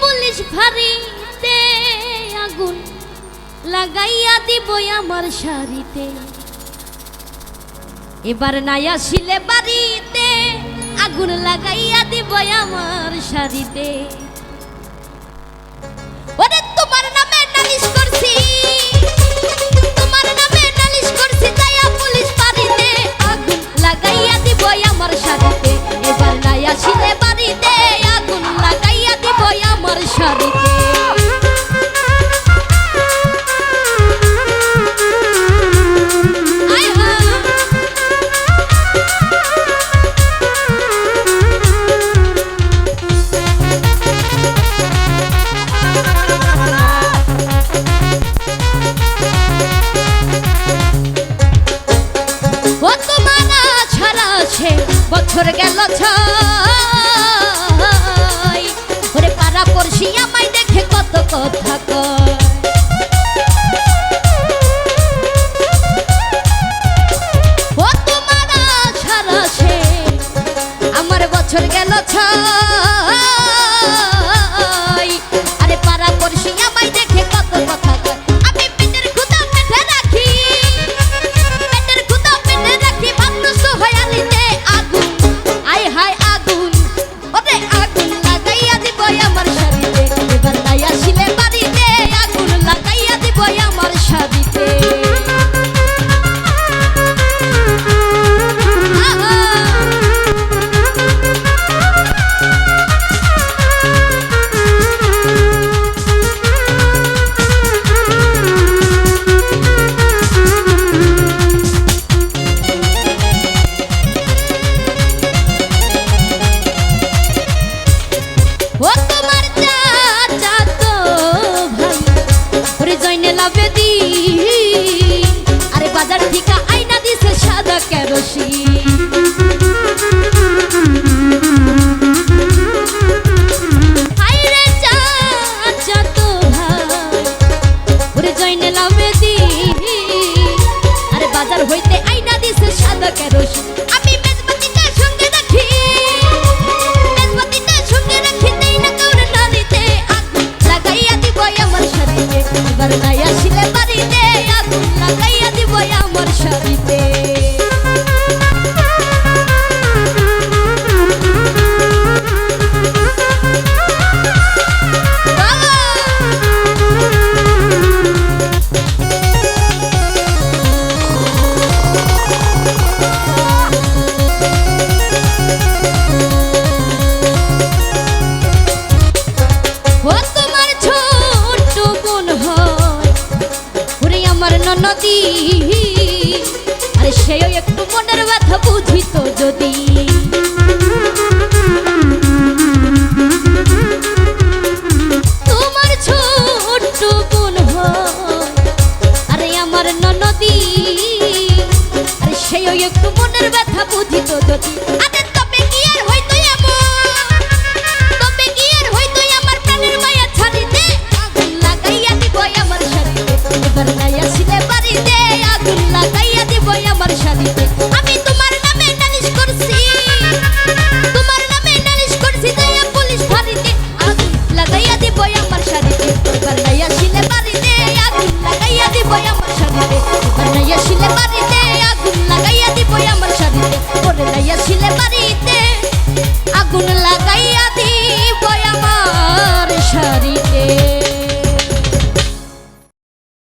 Police আগুন লাগাইয়া দিব আমার শাড়িতে এবার নাই আসিলে বাড়িতে, আগুন লাগাইয়া দিব আমার শাড়িতে তোমার নামে নালিশ করছি বছর গেল ছয় আরে বাজার ঠিক আরে সেও একটু মনের ব্যথা বুঝিত যদি। তোমার ছোট্ট বোন আরে আমার ননদী। আরে সেও একটু মনের ব্যথা বুঝিত যদি। আরে দিবই আমার শরীরে এবার নাইয়া শিলে বাড়িতে আগুন লাগাইয়া দিবই আমার শরীরে পরে নাইয়া শিলে বাড়িতে